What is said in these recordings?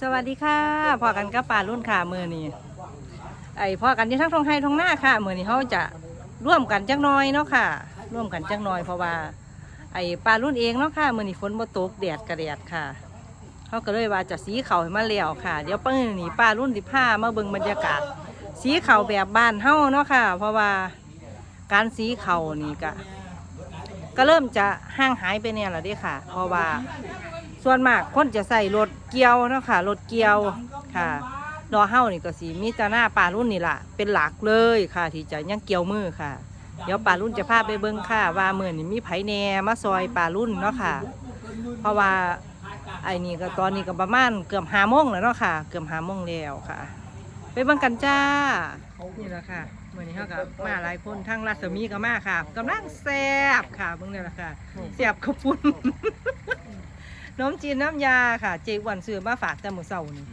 สวัสดีค่ะพอกันกับป่ารุ่นค่ะมือนี้ไอพอกันที่ทั้งทองไห้ทองหน้าค่ะมือนี้เขาจะร่วมกันจักน้อยเนาะค่ะ ร่วมกันจักน้อยเพราะว่า ไอป่ารุ่นเองเนาะค่ะมือนี้ฝนบ่ตกแดดกระแดดค่ะเขาก็เลยว่าจะสีเขาให้มาแล้วค่ะ เดี๋ยวป้านี่ป้ารุ่นสิผ้ามาเบิ่งบรรยากาศ สีเขาแบบบ้านเฮาเนาะค่ะ เพราะว่าการสีเขานี่ก็ก็เริ่มจะห่างหายไปเนี่ยแล้วเด้ค่ะ เพราะว่า ส่วนมากคนจะใส่รถเกียวเนาะค่ะรถเกียวค่ะรอเฮ้านี่ก็สีมีตาหน้าปลารุ่นนี่ละเป็นหลักเลยค่ะ ที่จะยังเกี่ยวมือค่ะ เดี๋ยวปลารุ่นจะพาไปเบิ้งค่ะ ว่าเมือนี่มีไผแหนมาซอยปลารุ่นเนาะค่ะ เพราะว่าไอ้นี่ก็ตอนนี้ก็ประมาณเกือบหาโมงแล้วเนาะค่ะ เกือบหาโมงแล้วค่ะ ไปเบิ่งกันจ้านี่แหละค่ะเมื่อนี้เขากับมาหลายคนทั้งรัศมีก็มาค่ะกำลังแซบค่ะเบิ่งนี่แหละค่ะแซบขาวปุ้น น้ำจีนน้ำยาค่ะ เจอ้วันซื้อมาฝากแต่มื้อเช้านี่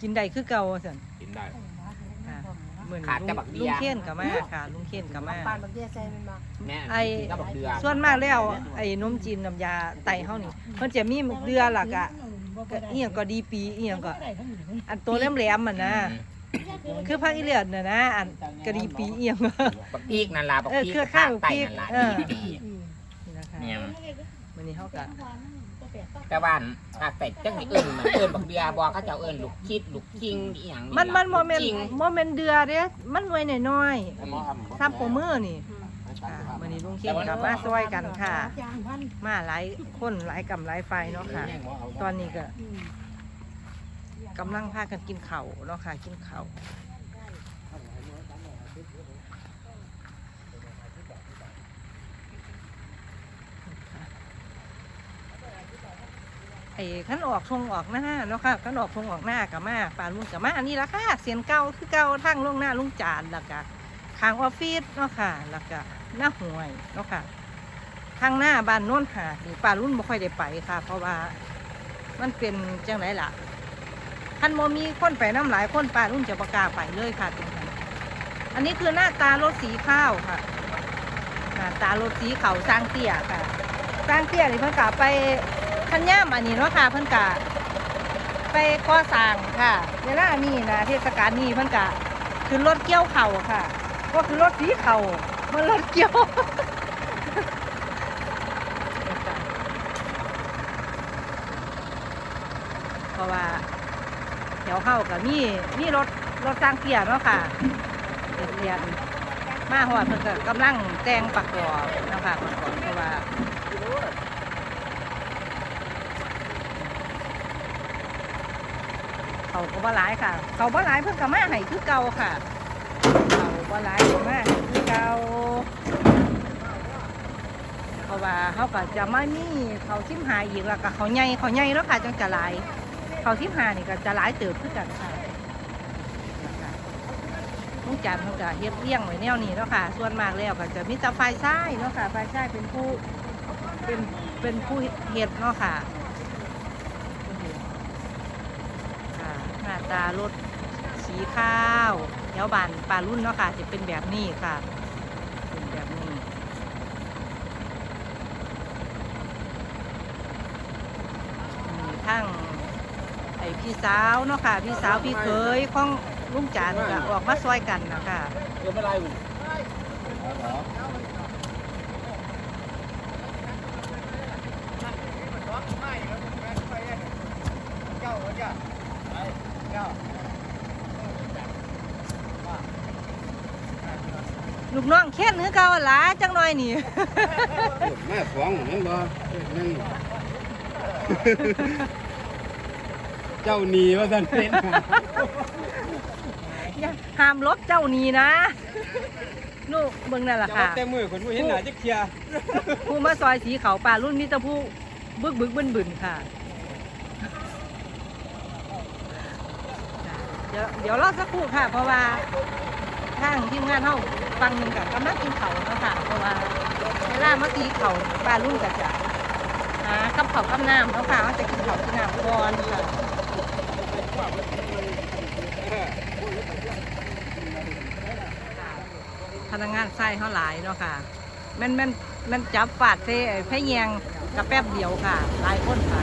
กินได้คือเก่าสั่นกินได้ค่ะเหมือนขาดแต่บักเดียลุงเขียนกับมาค่ะ ลุงเขียนกับมา ปานบางเดียใส่มันมาแม่ไอ้ กินกับบักเดือส่วนมากแล้วไอ้นมจีนน้ำยาไตเฮานี่มันจะมีเดือหลักอะก็อีหยังก็ดีปีอีหยังก็อันตัวแหลมๆมันนะคือภาคอีเลียดน่ะนะอันกะดีปีอีหยังก็บักพีกนั่นล่ะบักเออพีกเครือข้าวไตพริกนั่นล่ะเออดีนี่นะคะเนี่ยวันนี้เฮาก็ แต่ว่าภาคใต้จังสิเอิ้นมันเอิ้นบักเดือบ่เขาเจ้าเอิ้นลูกคิดลูกคิงอีหยังมันมันโมเมนจริงโมเมนเดือเด้มันหน่วยน้อยๆซ้ำโปมือนี่ค่ะวันนี้ลุงเขียนกับมาซอยกันค่ะจางพันมาหลายคนหลายกำหลายไฟเนาะค่ะ ตอนนี้ก็กำลังพากันกินเข่าวเนาะค่ะ กินเข่า อ้ขันออกทงออกหน้าเนาะค่ะขันออกทงออกหน้ากับมาป่าลุงกับมาอันนี้ละค่ะเสียนเก่าคือเก่าทั้งลงหน้าลุงจานแล้วก็ข้างออฟฟิศเนาะค่ะแล้วก็หน้าห่วยเนาะค่ะทางหน้าบ้านโน้นหาดนี่ป้ารุ่นไม่ค่อยได้ไปค่ะ เพราะว่ามันเป็นจังไรล่ะท่านโมมีคนไปน้ำหลายคนป้ารุ่นจะประกล้าไปเลยค่ะตรงนั้นอันนี้คือหน้าตารถสีข้าวค่ะหน้าตารถสีเขาสร้างเตี้ยค่ะสร้างเตี้ยนี่เพิ่นกะไป ขันย่ามอันนี้เนาะค่ะเพิ่นกะไปก่อสร้างค่ะเวลานี้นะเทศกาลนี้เพิ่นกะขึ้นรถเกี่ยวเข่าค่ะ ก็คือรถสีเข่ามันรถเกี่ยวเพราะว่าแถวเข้ากับมีมีรถรถสร้างเกียร์เนาะค่ะเรียนเรียนมาหอดเพิ่นก็กำลังแต่งประกอบเนาะค่ะประกอบเพราะว่า เขาก็บ่หลายค่ะ เขาบ่หลายเพิ่นก็มาให้คือเก่าค่ะเขาบ่หลายมาคือเก่าเพราะว่าเขาก็จะมามีเขาชิมหายอีกแล้วก็เขาใหญ่เขาใหญ่แล้วค่ะจังจะหลาย เขาที่หานี่ก็จะหลายเติบขึ้นกันค่ะลุงจันทร์เขาจะเฮ็ดเลี้ยงไว้แนวนี้เนาะค่ะ ส่วนมากแล้วก็จะมีแต่ไฟใช้เนาะค่ะไฟใช้เป็นผู้เป็นเป็นผู้เฮ็ดเนาะค่ะหน้า ตารถสีข้าวแถวบ้านปลารุ่นเนาะค่ะ จะเป็นแบบนี้ค่ะ เป็นแบบนี้มีทั้งไอพี่สาวเนาะค่ะ พี่สาวพี่เคยของลุงจานก็ออกมาซอยกันนะคะเดี๋ยวไม่ไร ลูกน้องแค่นคือเก่าหลาจังหน่อยนี่ แม่สองนั่นบ่นั่นเจ้าหนีว่าสันเป็นอย่าห้ามลบเจ้านี่นะลูกเบิ่งนั่นแหละจะค่ะ ว่าแต่มือคนผู้เห็นหน้าจะเคลียร์ผู้มาซอยสีเขาป่ารุ่นมิตรผู้บึกบึกบึนบึนค่ะ เดี๋ยวเดี๋ยวรอสักครู่ค่ะ เพราะว่า ทางทีมงานเฮาฟังหนึงกับกำลังกินเขาวเนาะค่ะ เพราะว่าเวลาเมาตีเขาป่ารุ่นก็จะหากับเขาวกับน้ำเนาะค่ะเขาจะกินเขาวกินน้ำก่อนค่ะพนักงานใส่เขาหลายเนาะค่ะแมันแมันแมันจับฟาดเซ่แพ่แยงกระแป๊บเดียวค่ะ หลายคนค่ะ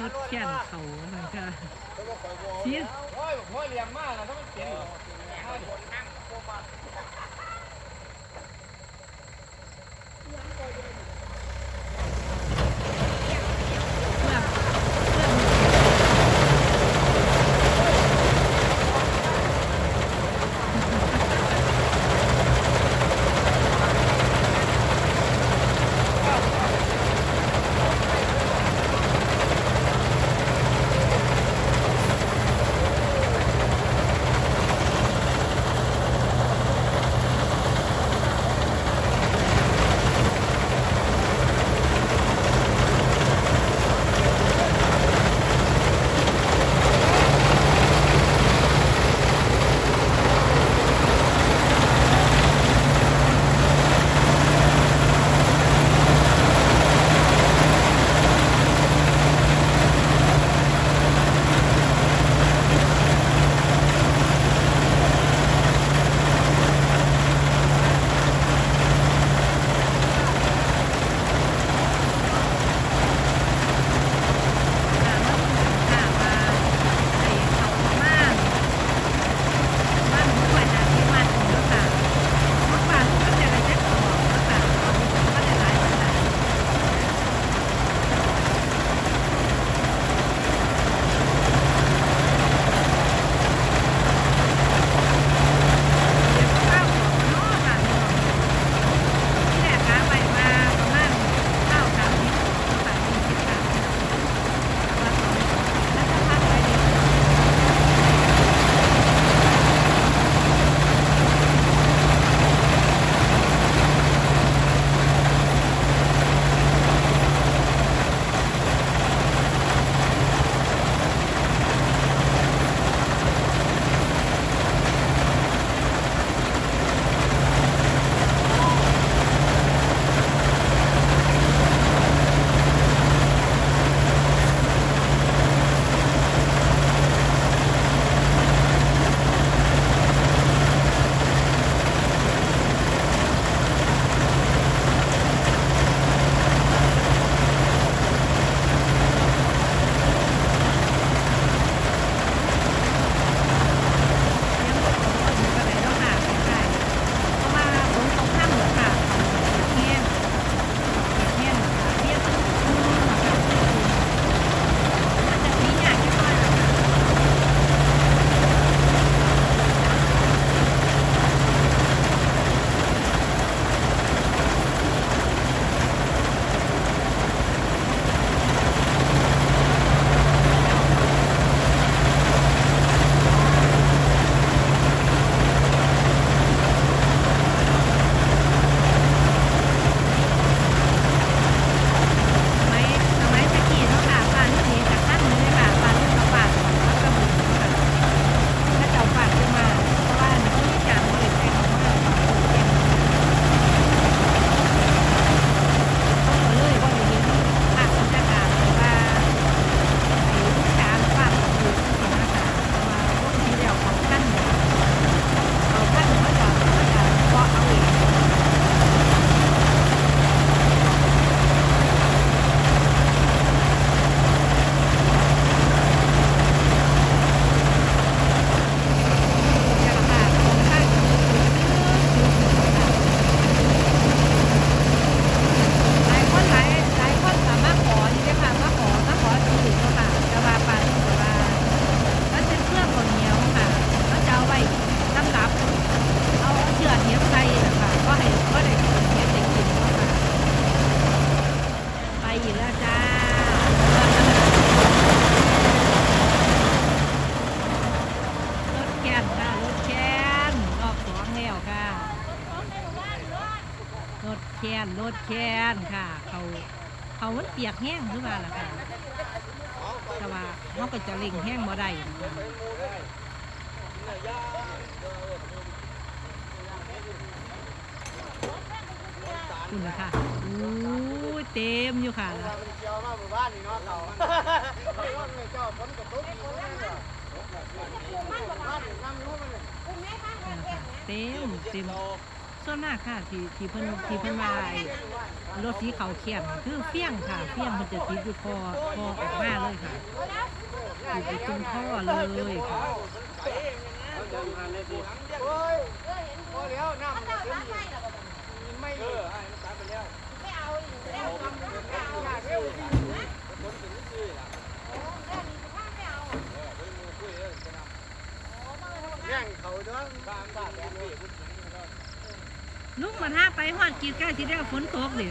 จุเขียนเขาสังนก็เสียโอ้ยพ่อเลี้ยงมากนะถ้ามันเสียง รถแคนค่ะ เขาเขามันเปียกแห้งหรือว่าล่ะค่ะ แต่ว่าเขาก็จะเล่งแห้งบ่ได้นะคะคุณนะคะอู้ยเต็มอยู่ค่ะเวลามันเกี่ยวมาหมู่บ้านนี่เนาะเขาเขาว่าไม่เจ้าฝนกระทบอีกคนนั่นเหรอบ้านนี่น้ำรู้มันเลยเต็มเต็ม ส่วนมากค่ะที่ที่เพิ่นที่เพิ่นว่าไอ้รถสีเขาวเขียนคือเฟี้ยงค่ะเฟี้ยงมันจะติดอยู่คอคอออกมาเลยค่ะติดอยู่ตรงท่อเลยค่ะแล้วน้ำมันเต็มอยู่ไม่เออให้มันตัดไปแล้วแย่งเขาด้อบ้านบ้านแบบนี้ ลุกมาท่าไปหอดกีดใกล้สิได้ฝนตกเลย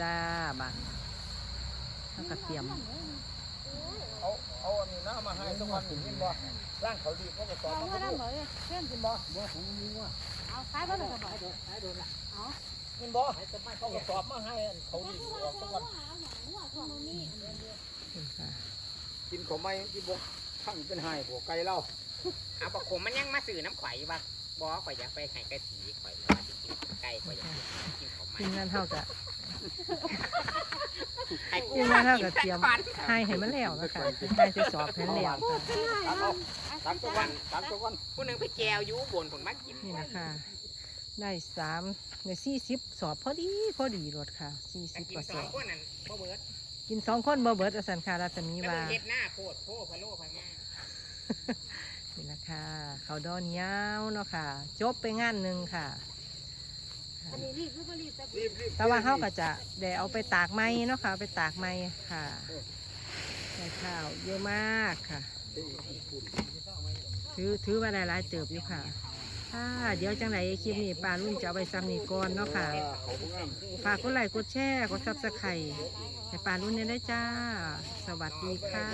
จ้าบัตรแล้วก็เตรียม เอาเอาอันนี้น้ำมาให้สักวันหนึ่งกินบ่ร่างเขาดีก็จะตอบมากินบ่บ่ของมึงว่ากินบ่เขาก็ตอบมาให้เขาดีออกสักวันกินของไม่กินบ่ทั้งเป็นไห้หัวไก่เล่าเอาบอกผมมันยังมาสื่อน้ำข่อยบ่บ่ข่อยอยากไปไข่ไก่สีข่อยว่าสิกินไก่ข่อยอยากกินของมันทีมงานเท่ากับ ไข่กูทีมงานเท่ากับเตรียมให้ให้มันแล้วนะคะให้ไปสอบให้มันแล้วค่ะตักเอาตักสักวันตักสักวันผู้หนึงไปแจวอยู่บนผลมากินนี่นะคะ ได้สามในสี่สิบสอบพอดีพอดีรถค่ะสี่แต่สิบกิกนว่าสสอองบคนนั้นบ่เบิดกินสองคนบ่เบิดอสันคารัศมีแล้วว่ามึงเฮ็ดหน้าโคตรโพพะโลพะงานี่นะคะเขาดอนยาวเนาะค่ะ จบไปงานหนึ่งค่ะรีบรีบ แต่ว่าเขาก็จะได้เอาไปตากไม้เนาะค่ะเอาไปตากไม้ค่ะได้ข้าวเยอะมากค่ะ ถือถือว่าได้หลายเติบอยู่ค่ะค่ะเดี๋ยวจังไหนคลิปนี้ปลารุ่นจะเอาไปซ้ำนี่ก่อนเนาะค่ะเขาพวกนั้นฝากกดไลค์กดแชร์กดซับสไครต์ให้ปลารุ่นเนี่ยได้จ้า สวัสดีค่ะ